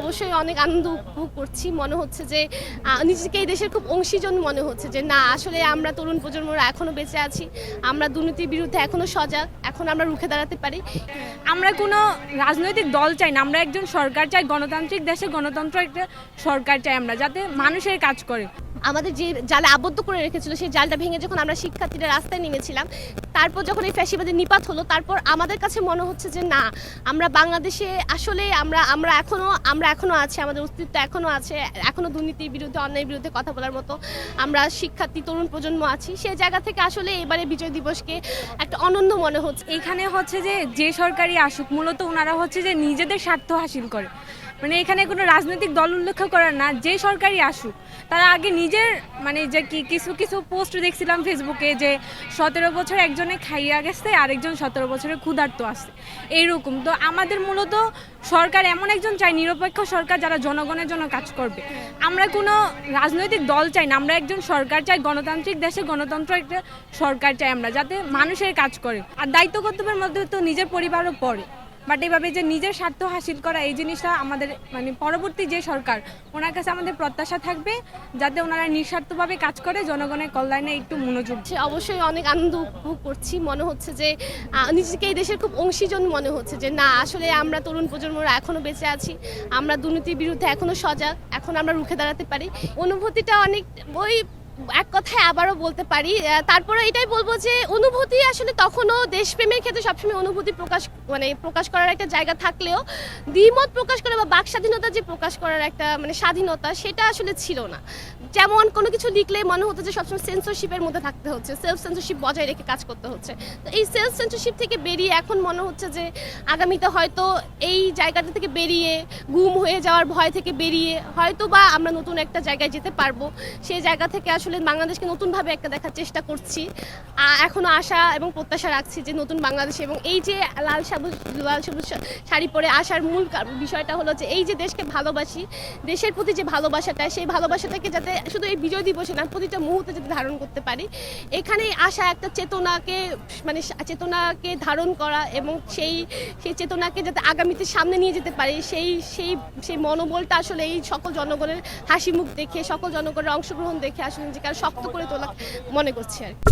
অবশ্যই অনেক আনন্দ উপভোগ করছি। মনে হচ্ছে যে নিজেকে এই দেশের খুব অংশীজন মনে হচ্ছে যে, না, আসলে আমরা তরুণ প্রজন্মরা এখনও বেঁচে আছি। আমরা দুর্নীতির বিরুদ্ধে এখনও সজাগ। এখন আমরা রুখে দাঁড়াতে পারি। আমরা কোনো রাজনৈতিক দল চাই না, আমরা একজন সরকার চাই, গণতান্ত্রিক দেশে গণতন্ত্র একটা সরকার চাই আমরা, যাতে মানুষের কাজ করে। আমাদের যে জালে আবদ্ধ করে রেখেছিল, সেই জালটা ভেঙে যখন আমরা শিক্ষার্থীরা রাস্তায় নেমেছিলাম, তারপর যখন এই ফ্যাসিবাদের নিপাত হলো, তারপর আমাদের কাছে মনে হচ্ছে যে না, আমরা বাংলাদেশে আসলে আমরা আমরা এখনও আমরা এখনও আছি, আমাদের অস্তিত্ব এখনও আছে এখনও দুর্নীতির বিরুদ্ধে, অন্যায়ের বিরুদ্ধে কথা বলার মতো আমরা শিক্ষার্থী, তরুণ প্রজন্ম আছি। সেই জায়গা থেকে আসলে এবারে বিজয় দিবসকে একটা অনন্য মনে হচ্ছে। এখানে হচ্ছে যে যে সরকারি আসুক, মূলত ওনারা হচ্ছে যে নিজেদের স্বার্থ হাসিল করে। মানে এখানে কোনো রাজনৈতিক দল উল্লেখ করার না, যে সরকারই আসুক। তারা আগে নিজের মানে যে কি, কিছু কিছু পোস্ট দেখছিলাম ফেসবুকে যে সতেরো বছর একজনে খাইয়া গেছে, আরেকজন সতেরো বছরে ক্ষুধার্ত আছে। এইরকম। তো আমাদের মূলত সরকার এমন একজন চাই, নিরপেক্ষ সরকার যারা জনগণের জন্য কাজ করবে। আমরা কোনো রাজনৈতিক দল চাই না, আমরা একজন সরকার চাই, গণতান্ত্রিক দেশে গণতন্ত্র একটা সরকার চাই আমরা, যাতে মানুষের কাজ করে। আর দায়িত্ব কর্তব্যের মধ্যে তো নিজের পরিবারও পড়ে। বাট এইভাবে যে নিজের স্বার্থ হাসিল করা, এই জিনিসটা আমাদের মানে পরবর্তী যে সরকার, ওনার কাছে আমাদের প্রত্যাশা থাকবে যাতে ওনারা নিঃস্বার্থভাবে কাজ করে, জনগণের কল্যাণে একটু মনোযোগ অবশ্যই অনেক আনন্দ উপভোগ করছি। মনে হচ্ছে যে নিজেকে এই দেশের খুব অংশীজন মনে হচ্ছে যে, না, আসলে আমরা তরুণ প্রজন্মরা এখনও বেঁচে আছি। আমরা দুর্নীতির বিরুদ্ধে এখনও সজাগ। এখন আমরা রুখে দাঁড়াতে পারি। অনুভূতিটা অনেক, ওই এক কথায় আবারও বলতে পারি। তারপরে এটাই বলব যে, অনুভূতি আসলে তখনও দেশপ্রেমের ক্ষেত্রে সবসময় অনুভূতি প্রকাশ মানে প্রকাশ করার একটা জায়গা থাকলেও দ্বিমত প্রকাশ করা বা বাক স্বাধীনতা যে প্রকাশ করার একটা মানে স্বাধীনতা, সেটা আসলে ছিল না। যেমন কোনো কিছু লিখলে মনে হতো যে সবসময় সেন্সরশিপের মধ্যে থাকতে হচ্ছে সেলফ সেন্সরশিপ বজায় রেখে কাজ করতে হচ্ছে। তো এই সেলফ সেন্সরশিপ থেকে বেরিয়ে এখন মনে হচ্ছে যে আগামীতে হয়তো এই জায়গাটা থেকে বেরিয়ে, গুম হয়ে যাওয়ার ভয় থেকে বেরিয়ে হয়তো বা আমরা নতুন একটা জায়গায় যেতে পারব। সেই জায়গা থেকে আসলে বাংলাদেশকে নতুনভাবে একটা দেখার চেষ্টা করছি। আ- এখনও আশা এবং প্রত্যাশা রাখছি যে নতুন বাংলাদেশ এবং এই যে লাল সবুজ, লাল সবুজ শাড়ি পরে আসার মূল বিষয়টা হলো যে এই যে দেশকে ভালোবাসি, দেশের প্রতি যে ভালোবাসাটা, সেই ভালোবাসাটাকে যাতে শুধু এই বিজয় দিবসে না, প্রতিটা মুহূর্তে যাতে ধারণ করতে পারি এখানে আসা একটা চেতনাকে মানে চেতনাকে ধারণ করা এবং সেই সেই চেতনাকে যাতে আগামীতে সামনে নিয়ে যেতে পারি, সেই সেই সেই মনোবলটা আসলে এই সকল জনগণের হাসি মুখ দেখে, সকল জনগণের অংশগ্রহণ দেখে আসলে নিজেকে আরও শক্ত করে তোলা মনে করছি আর কি।